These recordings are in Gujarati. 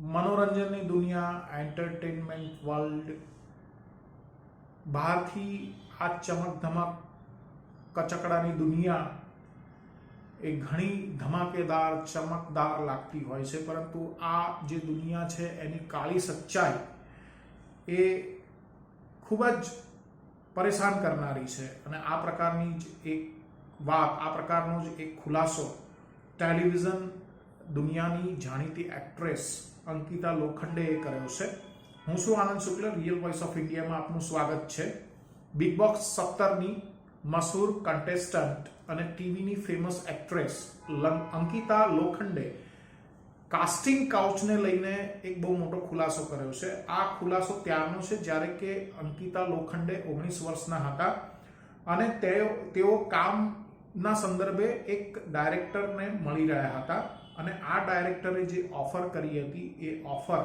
મનોરંજનની દુનિયા એન્ટરટેનમેન્ટ વર્લ્ડ બહારથી આ ચમક ધમક કચકડાની દુનિયા એ ઘણી ધમાકેદાર, ચમકદાર લાગતી હોય છે. પરંતુ આ જે દુનિયા છે એની કાળી સચ્ચાઈ એ ખૂબ જ પરેશાન કરનારી છે. અને આ પ્રકારની જ એક વાત, આ પ્રકારનો જ એક ખુલાસો ટેલિવિઝન દુનિયાની જાણીતી એક્ટ્રેસ અંકિતા લોખંડેએ કર્યો છે. હું શું Anand Shukla real voice of ઇન્ડિયામાં આપનું સ્વાગત છે. બિગ બોક્સ સત્તરની મશહૂર કન્ટેસ્ટન્ટ અને ટીવીની famous actress Ankita Lokhande casting કાઉચને લઈને એક બહુ મોટો ખુલાસો કર્યો છે. આ ખુલાસો ત્યારનો છે જ્યારે કે અંકિતા લોખંડે ઓગણીસ વર્ષના હતા અને તેઓ તેઓ કામના સંદર્ભે એક ડાયરેક્ટરને મળી રહ્યા હતા. અને આ ડાયરેક્ટરે જે ઓફર કરી હતી, એ ઓફર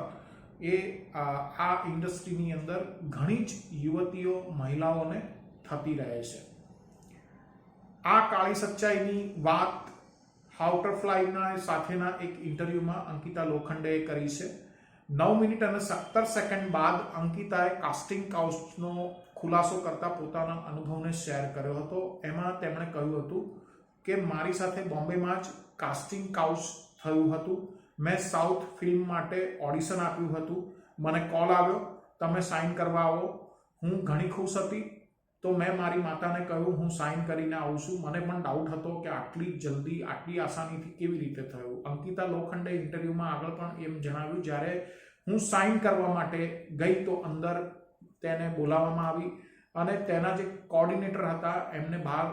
એ આ ઇન્ડસ્ટ્રીની અંદર ઘણી જ યુવતીઓ, મહિલાઓને થતી રહે છે. આ કાળી સચ્ચાઈની વાત હાઉટરફ્લાયના સાથેના એક ઇન્ટરવ્યુમાં અંકિતા લોખંડેએ કરી છે. નવ મિનિટ અને સત્તર સેકન્ડ બાદ અંકિતાએ કાસ્ટિંગ કાઉચનો ખુલાસો કરતા પોતાના અનુભવને શેર કર્યો હતો. એમાં તેમણે કહ્યું હતું કે મારી સાથે બોમ્બેમાં જ કાસ્ટિંગ કાઉચ થયું હતું. મેં સાઉથ ફિલ્મ માટે ઓડિશન આપ્યું હતું. મને કોલ આવ્યો, તમે સાઇન કરવા આવો. હું ઘણી ખુશ હતી. તો મેં મારી માતાને કહ્યું, હું સાઇન કરીને આવું છું. મને પણ ડાઉટ હતો કે આટલી જલ્દી, આટલી આસાનીથી કેવી રીતે થયું. અંકિતા લોખંડે ઇન્ટરવ્યુમાં આગળ પણ એમ જણાવ્યું, જ્યારે હું સાઇન કરવા માટે ગઈ તો અંદર તેને બોલાવવામાં આવી અને તેના જે કોર્ડિનેટર હતા, એમને બહાર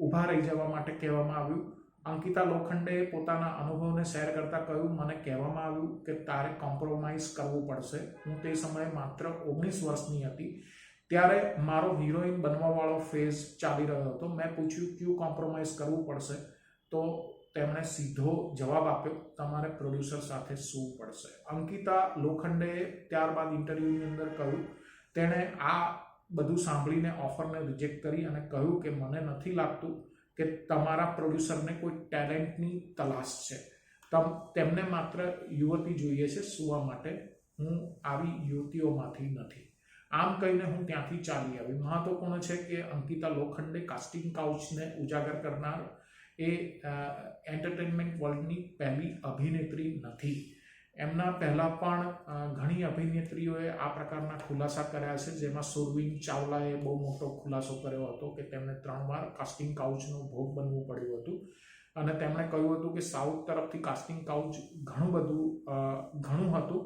ઊભા રહી જવા માટે કહેવામાં આવ્યું. અંકિતા લોખંડે પોતાના અનુભવને શેર કરતા કહ્યું, મને કહેવામાં આવ્યું કે તારે કોમ્પ્રોમાઇઝ કરવું પડશે. હું તે સમયે માત્ર ઓગણીસ વર્ષની હતી. ત્યારે મારો હિરોઈન બનવાવાળો ફેઝ ચાલી રહ્યો હતો. મેં પૂછ્યું, ક્યુ કોમ્પ્રોમાઇઝ કરવું પડશે? તો તેમણે સીધો જવાબ આપ્યો, તમારે પ્રોડ્યુસર સાથે સૂવું પડશે? અંકિતા લોખંડે ત્યારબાદ ઇન્ટરવ્યૂની અંદર કહ્યું, તેણે આ બધું સાંભળીને ઓફરને રિજેક્ટ કરી અને કહ્યું કે મને નથી લાગતું કે તમારા પ્રોડ્યુસરને કોઈ ટેલેન્ટની તલાશ છે. તમ, તેમને માત્ર યુવતી જોઈએ છે, સુવા માટે. હું આવી યુવતીઓમાંથી નથી. આમ કહીને હું ત્યાંથી ચાલી આવી. મહત્વપૂર્ણ છે કે અંકિતા લોખંડે કાસ્ટિંગ કાઉચને ઉજાગર કરનાર એ એન્ટરટેનમેન્ટ વર્લ્ડની પહેલી અભિનેત્રી નથી. એમના પહેલાં પણ ઘણી અભિનેત્રીઓએ આ પ્રકારના ખુલાસા કર્યા છે, જેમાં સુરવીન ચાવલાએ બહુ મોટો ખુલાસો કર્યો હતો કે તેમને ત્રણ વાર કાસ્ટિંગ કાઉચનો ભોગ બનવું પડ્યું હતું. અને તેમણે કહ્યું હતું કે સાઉથ તરફથી કાસ્ટિંગ કાઉચ ઘણું બધું ઘણું હતું.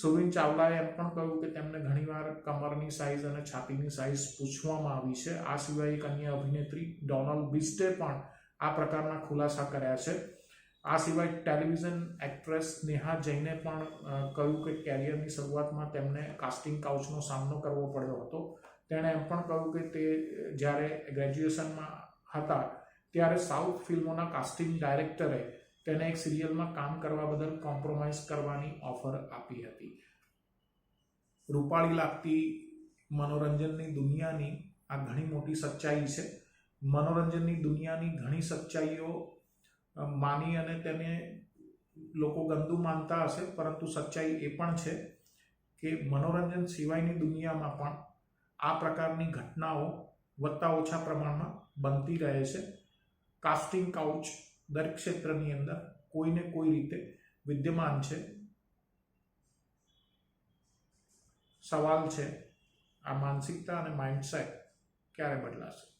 સુરવીન ચાવલાએ એમ પણ કહ્યું કે તેમને ઘણીવાર કમરની સાઇઝ અને છાતીની સાઇઝ પૂછવામાં આવી છે. આ સિવાય એક અન્ય અભિનેત્રી, ડોનાલ્ડ બિસ્ટે પણ આ પ્રકારના ખુલાસા કર્યા છે. આ સિવાય ટેલિવિઝન એક્ટ્રેસ નેહા જૈને પણ કહ્યું કે કેરિયરની શરૂઆતમાં તેમને કાસ્ટિંગ કાઉચનો સામનો કરવો પડ્યો હતો. તેણે એમ પણ કહ્યું કે તે જ્યારે ગ્રેજ્યુએશનમાં હતા, ત્યારે સાઉથ ફિલ્મોના કાસ્ટિંગ ડાયરેક્ટરે તેને એક સિરિયલમાં કામ કરવા બદલ કોમ્પ્રોમાઇઝ કરવાની ઓફર આપી હતી. રૂપાળી લાગતી મનોરંજનની દુનિયાની આ ઘણી મોટી સચ્ચાઈ છે. મનોરંજનની દુનિયાની ઘણી સચ્ચાઈઓ માની અને તેને લોકો ગંદુ માનતા હશે, પરંતુ સચ્ચાઈ એ પણ છે કે મનોરંજન સિવાયની દુનિયામાં પણ આ પ્રકારની ઘટનાઓ વધતા ઓછા પ્રમાણમાં બનતી રહે છે. કાસ્ટિંગ કાઉચ દરેક ક્ષેત્રની અંદર કોઈને કોઈ રીતે વિદ્યમાન છે? સવાલ છે, આ માનસિકતા અને માઇન્ડસેટ ક્યારે બદલાશે?